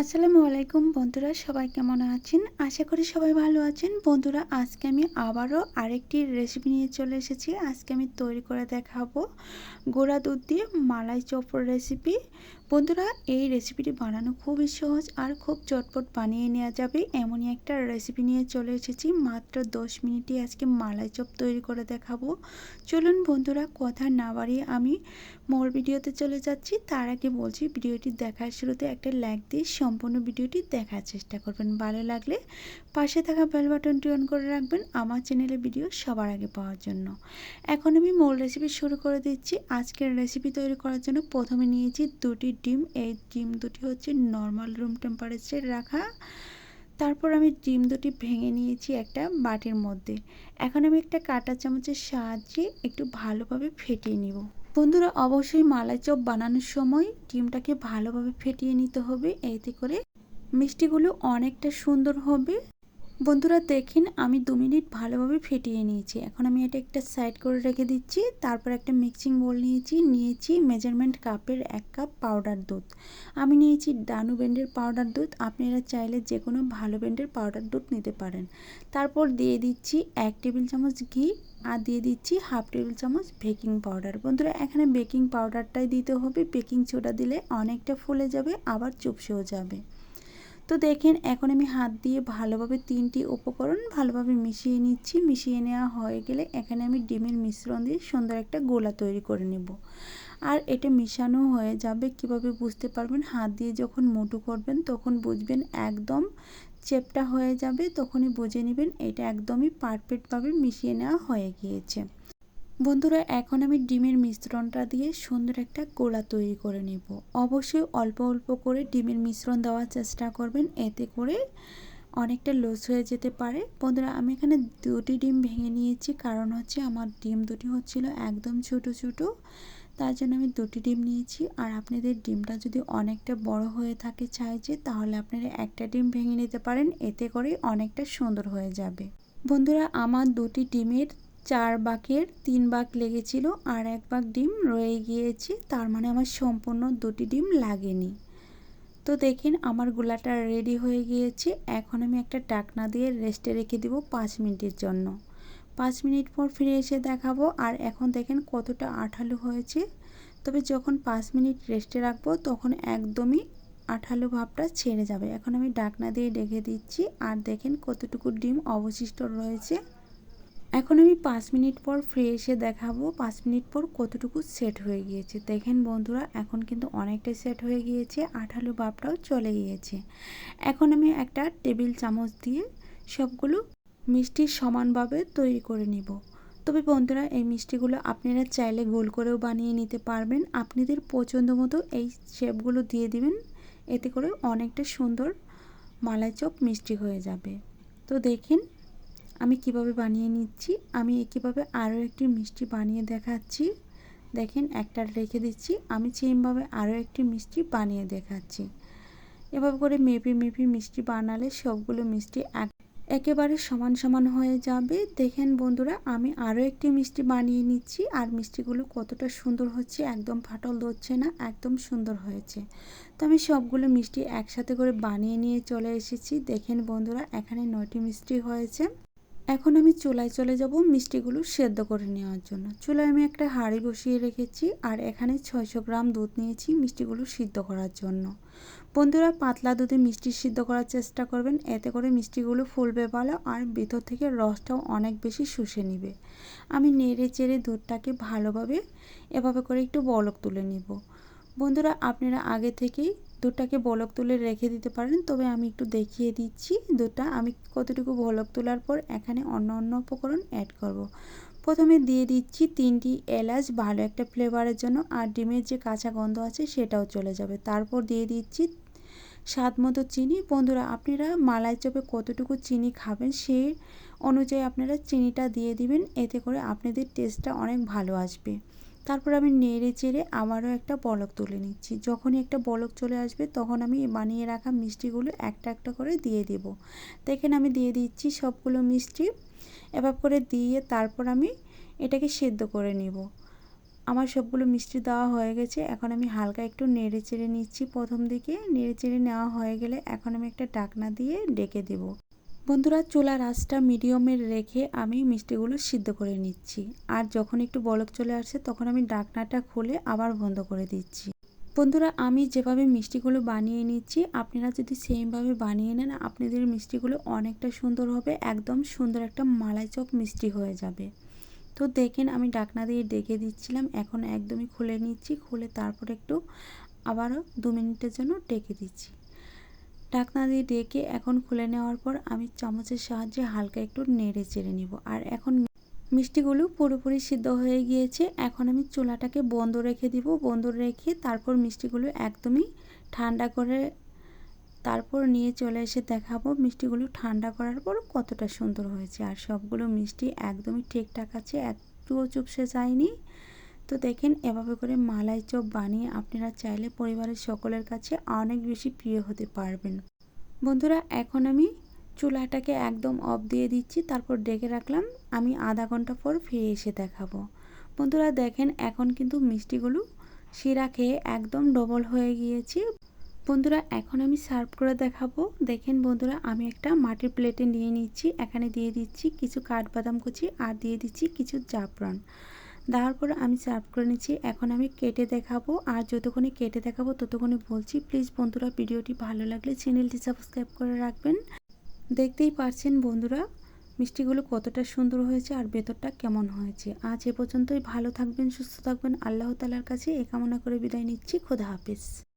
আসসালামু আলাইকুম বন্ধুরা, সবাই কেমন আছেন? আশা করি সবাই ভালো আছেন। বন্ধুরা, আজকে আমি আবারও আরেকটি রেসিপি নিয়ে চলে এসেছি। আজকে আমি তৈরি করে দেখাবো গোড়া দুধ দিয়ে মালাই চপর রেসিপি বন্ধুরা, এই রেসিপিটি বানানো খুবই সহজ আর খুব চটপট বানিয়ে নেওয়া যাবে। এমনই একটা রেসিপি নিয়ে চলে এসেছি। মাত্র দশ মিনিটে আজকে মালাই চপ তৈরি করে দেখাবো। চলুন বন্ধুরা, কথা না বাড়িয়ে আমি মোর ভিডিওতে চলে যাচ্ছি। তার আগে বলছি ভিডিওটি দেখার শুরুতে একটা লাইক দিয়ে সম্পূর্ণ ভিডিওটি দেখার চেষ্টা করবেন। ভালো লাগলে পাশে থাকা বেল বাটনটি অন করে রাখবেন আমার চ্যানেলে ভিডিও সবার আগে পাওয়ার জন্য। এখন আমি মূল রেসিপি শুরু করে দিচ্ছি। আজকের রেসিপি তৈরি করার জন্য প্রথমে নিয়েছি দুটি ডিম। এই ডিম দুটি হচ্ছে নর্মাল রুম টেম্পারেচার রাখা। তারপর আমি ডিম দুটি ভেঙে নিয়েছি একটা বাটির মধ্যে। এখন আমি একটা কাঁটা চামচের সাহায্যে একটু ভালোভাবে ফেটিয়ে নিব। বন্ধুরা, অবশ্যই মালাই চপ বানানোর সময় ডিমটাকে ভালোভাবে ফেটিয়ে নিতে হবে। এতে করে মিষ্টিগুলো অনেকটা সুন্দর হবে। বন্ধুরা, দেখেন আমি দু মিনিট ভালোভাবে ফেটিয়ে নিয়েছি। এখন আমি এটা একটা সাইড করে রেখে দিচ্ছি। তারপর একটা মিক্সিং বোল নিয়েছি। নিয়েছি মেজারমেন্ট কাপের এক কাপ পাউডার দুধ। আমি নিয়েছি ডানু ব্যান্ডের পাউডার দুধ। আপনারা চাইলে যে কোনো ভালো ব্যান্ডের পাউডার দুধ নিতে পারেন। তারপর দিয়ে দিচ্ছি এক টেবিল চামচ ঘি। আর দিয়ে দিচ্ছি হাফ টেবিল চামচ বেকিং পাউডার। বন্ধুরা, এখানে বেকিং পাউডারটাই দিতে হবে। বেকিং সোডা দিলে অনেকটা ফুলে যাবে, আবার চুপসেও যাবে। তো দেখেন, এখন আমি হাত দিয়ে ভালোভাবে তিনটি উপকরণ ভালোভাবে মিশিয়ে নিচ্ছি। মিশিয়ে নেওয়া হয়ে গেলে এখানে আমি ডিমের মিশ্রণ দিয়ে সুন্দর একটা গোলা তৈরি করে নেব। আর এটা মিশানো হয়ে যাবে, কীভাবে বুঝতে পারবেন? হাত দিয়ে যখন মুটু করবেন, তখন বুঝবেন একদম চেপটা হয়ে যাবে, তখনই বুঝে নেবেন এটা একদমই পারফেক্টভাবে মিশিয়ে নেওয়া হয়ে গিয়েছে। বন্ধুরা, এখন আমি ডিমের মিশ্রণটা দিয়ে সুন্দর একটা গোলা তৈরি করে নেব। অবশ্যই অল্প অল্প করে ডিমের মিশ্রণ দেওয়ার চেষ্টা করবেন, এতে করে অনেকটা লস হয়ে যেতে পারে। বন্ধুরা, আমি এখানে দুটি ডিম ভেঙে নিয়েছি, কারণ হচ্ছে আমার ডিম দুটি হচ্ছিল একদম ছোট ছোট। তার জন্য আমি দুটি ডিম নিয়েছি। আর আপনাদের ডিমটা যদি অনেকটা বড় হয়ে থাকে চাইছে তাহলে আপনারা একটা ডিম ভেঙে নিতে পারেন। এতে করে অনেকটা সুন্দর হয়ে যাবে। বন্ধুরা, আমার দুটি ডিমের চার বাঘের তিন বাঘ লেগেছিল আর এক বাঘ ডিম রয়ে গিয়েছে। তার মানে আমার সম্পূর্ণ দুটি ডিম লাগেনি। তো দেখেন, আমার গোলাটা রেডি হয়ে গিয়েছে। এখন আমি একটা ডাকনা দিয়ে রেস্টে রেখে দিব পাঁচ মিনিটের জন্য। পাঁচ মিনিট পর ফিরে এসে দেখাবো। আর এখন দেখেন কতটা আঠালো হয়েছে। তবে যখন পাঁচ মিনিট রেস্টে রাখব, তখন একদমই আঠালো ভাবটা ছেড়ে যাবে। এখন আমি ডাকনা দিয়ে ডেকে দিচ্ছি। আর দেখেন কতটুকু ডিম অবশিষ্ট রয়েছে। এখন আমি পাঁচ মিনিট পর ফ্রি এসে দেখাবো পাঁচ মিনিট পর কতটুকু সেট হয়ে গিয়েছে। দেখেন বন্ধুরা, এখন কিন্তু অনেকটাই সেট হয়ে গিয়েছে, আঠালো ভাবটাও চলে গিয়েছে। এখন আমি একটা টেবিল চামচ দিয়ে সবগুলো মিষ্টি সমানভাবে তৈরি করে নিব। তবে বন্ধুরা, এই মিষ্টিগুলো আপনারা চাইলে গোল করেও বানিয়ে নিতে পারবেন। আপনাদের পছন্দ মতো এই শেপগুলো দিয়ে দিবেন। এতে করে অনেকটা সুন্দর মালাই চপ মিষ্টি হয়ে যাবে। তো দেখেন, আমি কীভাবে বানিয়ে নিচ্ছি। আমি কীভাবে আরও একটি মিষ্টি বানিয়ে দেখাচ্ছি। দেখেন, একটা রেখে দিচ্ছি। আমি সেমভাবে আরও একটি মিষ্টি বানিয়ে দেখাচ্ছি। এভাবে করে মেপে মেপে মিষ্টি বানালে সবগুলো মিষ্টি এক একেবারে সমান সমান হয়ে যাবে। দেখেন বন্ধুরা, আমি আরও একটি মিষ্টি বানিয়ে নিচ্ছি আর মিষ্টিগুলো কতটা সুন্দর হচ্ছে, একদম ফাটল ধরছে না, একদম সুন্দর হয়েছে। তো আমি সবগুলো মিষ্টি একসাথে করে বানিয়ে নিয়ে চলে এসেছি। দেখেন বন্ধুরা, এখানে নয়টি মিষ্টি হয়েছে। এখন আমি চুলায় চলে যাব মিষ্টিগুলো সেদ্ধ করে নেওয়ার জন্য। চুলায় আমি একটা হাঁড়ি বসিয়ে রেখেছি আর এখানে ছয়শো গ্রাম দুধ নিয়েছি মিষ্টিগুলো সিদ্ধ করার জন্য। বন্ধুরা, পাতলা দুধে মিষ্টি সিদ্ধ করার চেষ্টা করবেন। এতে করে মিষ্টিগুলো ফুলবে ভালো আর ভিতর থেকে রসটাও অনেক বেশি শুষে নিবে। আমি নেড়ে চেড়ে দুধটাকে ভালোভাবে, এভাবে করে একটু বলক তুলে নিব। বন্ধুরা, আপনারা আগে থেকেই দুধটাকে বলক তুলে রেখে দিতে পারেন, তবে আমি একটু দেখিয়ে দিচ্ছি দুধটা। আমি কতটুকু বলক তোলার পর এখানে অন্য অন্য উপকরণ অ্যাড করব। প্রথমে দিয়ে দিচ্ছি তিনটি এলাচ, ভালো একটা ফ্লেভারের জন্য, আর ডিমের যে কাঁচা গন্ধ আছে সেটাও চলে যাবে। তারপর দিয়ে দিচ্ছি স্বাদ মতো চিনি। বন্ধুরা, আপনারা মালাই চপে কতটুকু চিনি খাবেন সেই অনুযায়ী আপনারা চিনিটা দিয়ে দিবেন, এতে করে আপনাদের টেস্টটা অনেক ভালো আসবে। তারপর আমি নেড়ে চেড়ে আবারও একটা বলক তুলে নিচ্ছি। যখনই একটা বলক চলে আসবে, তখন আমি বানিয়ে রাখা মিষ্টিগুলো একটা একটা করে দিয়ে দেব। দেখেন আমি দিয়ে দিচ্ছি সবগুলো মিষ্টি। এবার করে দিয়ে তারপর আমি এটাকে সেদ্ধ করে নিব। আমার সবগুলো মিষ্টি দেওয়া হয়ে গেছে। এখন আমি হালকা একটু নেড়ে চেড়ে নিচ্ছি। প্রথম দিকে নেড়ে চেড়ে নেওয়া হয়ে গেলে এখন আমি একটা ডাকনা দিয়ে ডেকে দেব। বন্ধুরা, চুলার আঁচটা মিডিয়ামে রেখে আমি মিষ্টিগুলো সিদ্ধ করে নিচ্ছি। আর যখন একটু বলক চলে আসছে, তখন আমি ডাকনাটা খুলে আবার বন্ধ করে দিচ্ছি। বন্ধুরা, আমি যেভাবে মিষ্টিগুলো বানিয়ে নিচ্ছি, আপনারা যদি সেমভাবে বানিয়ে নেন, আপনাদের মিষ্টিগুলো অনেকটা সুন্দর হবে, একদম সুন্দর একটা মালাই চপ মিষ্টি হয়ে যাবে। তো দেখেন, আমি ডাকনা দিয়ে ডেকে দিচ্ছিলাম, এখন একদমই খুলে নিচ্ছি, খুলে তারপর একটু আবারও দু মিনিটের জন্য ডেকে দিচ্ছি। ঢাকনা দিয়ে ডেকে এখন খুলে নেওয়ার পর আমি চামচের সাহায্যে হালকা একটু নেড়ে চেড়ে নিব, আর এখন মিষ্টিগুলো পুরোপুরি সিদ্ধ হয়ে গিয়েছে। এখন আমি চুলাটাকে বন্ধ রেখে দিব। বন্ধ রেখে তারপর মিষ্টিগুলো একদমই ঠান্ডা করে তারপর নিয়ে চলে এসে দেখাবো মিষ্টিগুলো ঠান্ডা করার পর কতটা সুন্দর হয়েছে। আর সবগুলো মিষ্টি একদমই ঠিকঠাক আছে, একটুও চুপসে যায়নি। তো দেখেন এভাবে করে মালাই চপ বানিয়ে আপনারা চাইলে পরিবারের সকলের কাছে অনেক বেশি প্রিয় হতে পারবেন। বন্ধুরা, এখন আমি চুলাটাকে একদম অফ দিয়ে দিচ্ছি, তারপর ডেকে রাখলাম। আমি আধা ঘণ্টা পর ফিরে এসে দেখাবো। বন্ধুরা দেখেন, এখন কিন্তু মিষ্টিগুলো শিরা খেয়ে একদম ডবল হয়ে গিয়েছে। বন্ধুরা, এখন আমি সার্ভ করে দেখাবো। দেখেন বন্ধুরা, আমি একটা মাটির প্লেটে নিয়ে নিচ্ছি। এখানে দিয়ে দিচ্ছি কিছু কাঠবাদাম কুচি আর দিয়ে দিচ্ছি কিছু জাফরান। দেওয়ার পর আমি সার্ভ করে নিচ্ছি। এখন আমি কেটে দেখাবো। আর যতক্ষণে কেটে দেখাবো, ততক্ষণে বলছি, প্লিজ বন্ধুরা, ভিডিওটি ভালো লাগলে চ্যানেলটি সাবস্ক্রাইব করে রাখবেন। দেখতেই পারছেন বন্ধুরা, মিষ্টিগুলো কতটা সুন্দর হয়েছে আর ভেতরটা কেমন হয়েছে। আজ এ পর্যন্তই, ভালো থাকবেন, সুস্থ থাকবেন, আল্লাহ তালার কাছে এ কামনা করে বিদায় নিচ্ছি, খোদা হাফিজ।